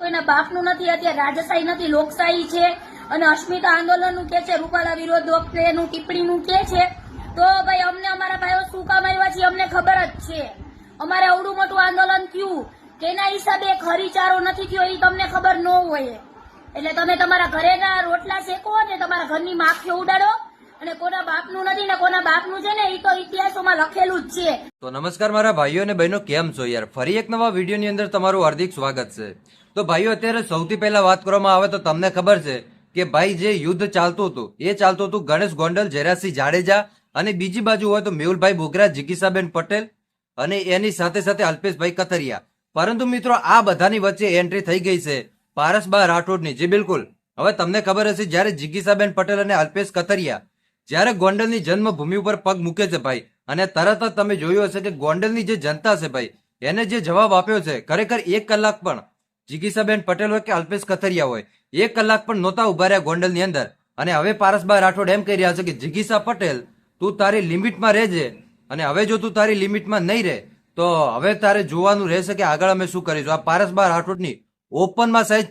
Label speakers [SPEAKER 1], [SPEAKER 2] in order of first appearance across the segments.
[SPEAKER 1] કોઈના બાપનું નથી અત્યારે રાજશાહી નથી, લોકશાહી છે. અને અસ્મિતા આંદોલનનું કે છે, રૂપાલા વિરોધ વખતેનું, ટિપ્પણીનું કે છે. તો ભાઈ, અમને અમારા ભાઈઓ શું કામ આવ્યા છે અમને ખબર જ છે. અમારે અવડું મોટું આંદોલન થયું. તેના હિસાબે એક હરીચારો નથી થયો એ તમને ખબર ન હોય. એટલે તમે તમારા ઘરેના રોટલા શેકો અને તમારા ઘરની માખીઓ ઉડાડો. અને કોના બાપનું નથી ને કોના બાપનું છે ને એ તો ઇતિહાસોમાં લખેલું જ છે.
[SPEAKER 2] તો નમસ્કાર મારા ભાઈઓ અને બહેનો, કેમ છો યાર? ફરી એક નવા વિડીયોની અંદર તમારું હાર્દિક સ્વાગત છે. તો ભાઈઓ, અત્યારે સૌથી પહેલા વાત કરવામાં આવે તો તમને ખબર છે કે ભાઈ જે યુદ્ધ ચાલતું હતું, એ ચાલતું હતું ગણેશ ગોંડલ જયરાજસિંહ જાડેજા અને બીજી બાજુ હોય તો મેહુલભાઈ બોગરા, જિગીસાબેન પટેલ અને એની સાથે સાથે અલ્પેશભાઈ કથરિયા. પરંતુ મિત્રો, આ બધાની વચ્ચે એન્ટ્રી થઈ ગઈ છે પારસબા રાઠોડની. જે બિલકુલ. હવે તમને ખબર હશે, જ્યારે જિગીસાબેન પટેલ અને અલ્પેશ કથરિયા, જ્યારે ગોંડલની જન્મભૂમિ ઉપર પગ મૂકે છે ભાઈ, અને તરત જ તમે જોયું હશે કે ગોંડલની જે જનતા છે ભાઈ, એને જે જવાબ આપ્યો છે, ખરેખર એક કલાક પણ જિગીસાબેન પટેલ હોય કે અલ્પેશ કથરિયા હોય, એક કલાક પણ નહોતા ઊભા રહ્યા ગોંડલની અંદર. અને હવે પારસભાઈ રાઠોડ એમ કહી રહ્યા છે કે, જિગીસા પટેલ, તું તારી લિમિટમાં રહેજે, અને હવે જો તું તારી લિમિટમાં નહીં રહે, તો હવે તારે જોવાનું રહેશે કે આગળ અમે શું કરીશું. આ પારસભાઈ રાઠોડની ઓપનમાં સાહેબ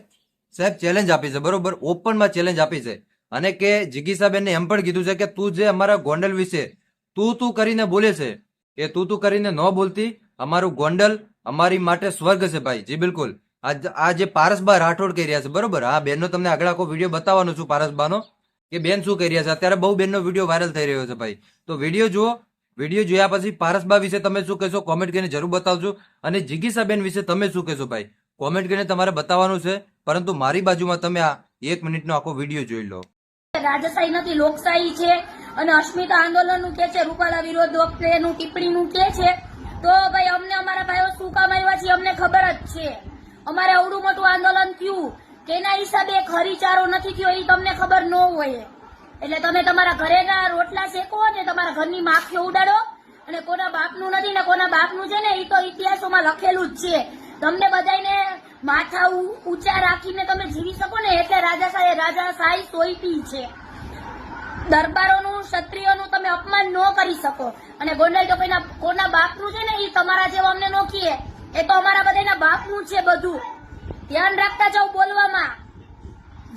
[SPEAKER 2] સાહેબ ચેલેન્જ આપી છે, બરોબર? ઓપનમાં ચેલેન્જ આપી છે. અને કે જિગીસાબેનને એમ પણ કીધું છે કે, તું જે અમારા ગોંડલ વિશે તું તું કરીને બોલે છે, એ તું તું કરીને ન બોલતી, અમારું ગોંડલ અમારી માટે સ્વર્ગ છે ભાઈ. જી, બિલકુલ. આ જે પારસબા રાઠોડ કહી રહ્યા છે, બરોબર? આ બેનનો તમને આગળ આખો વીડિયો બતાવવાનો છું પારસબાનો કે બેન શું કહી રહ્યા છે? અત્યારે બહુ બેનનો વીડિયો વાયરલ થઈ રહ્યો છે ભાઈ. તો વીડિયો જુઓ વીડિયો જોયા પછી પારસબા વિશે તમે શું કહેશો? કોમેન્ટ કરીને જરૂર બતાવજો. અને જિગીસાબેન વિશે તમે શું કહેશો ભાઈ? કોમેન્ટ કરીને તમારે બતાવવાનું છે, પરંતુ મારી બાજુમાં તમે આ એક મિનિટનો આખો વીડિયો જોઈ લો.
[SPEAKER 1] રાજશાહી નથી, લોકશાહી છે અને અસ્મિતા આંદોલનનું કે છે, રૂપાલા વિરોધ વખતે ટિપ્પણી નું કે છે? તો ભાઈ, અમને અમારા ભાઈઓ શું કામ આવ્યા છે અમને ખબર જ છે. અમારે અવડું મોટું આંદોલન થયું. તેના હિસાબે એક હરિચારો નથી થયો એ તમને ખબર ન હોય. એટલે તમે તમારા ઘરેના રોટલા શેકો અને તમારા ઘરની માખીઓ ઉડાડો. અને કોના બાપનું નથી ને કોના બાપનું છે ને એ તો ઇતિહાસોમાં લખેલું જ છે. તમને બધાને માથા ઊંચા રાખીને તમે જીવી શકો ને, એટલે રાજાશાહી રાજાશાહી સોઈપી છે. દરબારોનું, ક્ષત્રિયોનું તમે અપમાન ન કરી શકો. અને ગોંડલ કોઈના કોના બાપનું છે ને એ તમારા જેવા અમને નોખીએ એ તો અમારા બધાના બાપનું છે બધું. ધ્યાન રાખતા જાઉં બોલવામાં.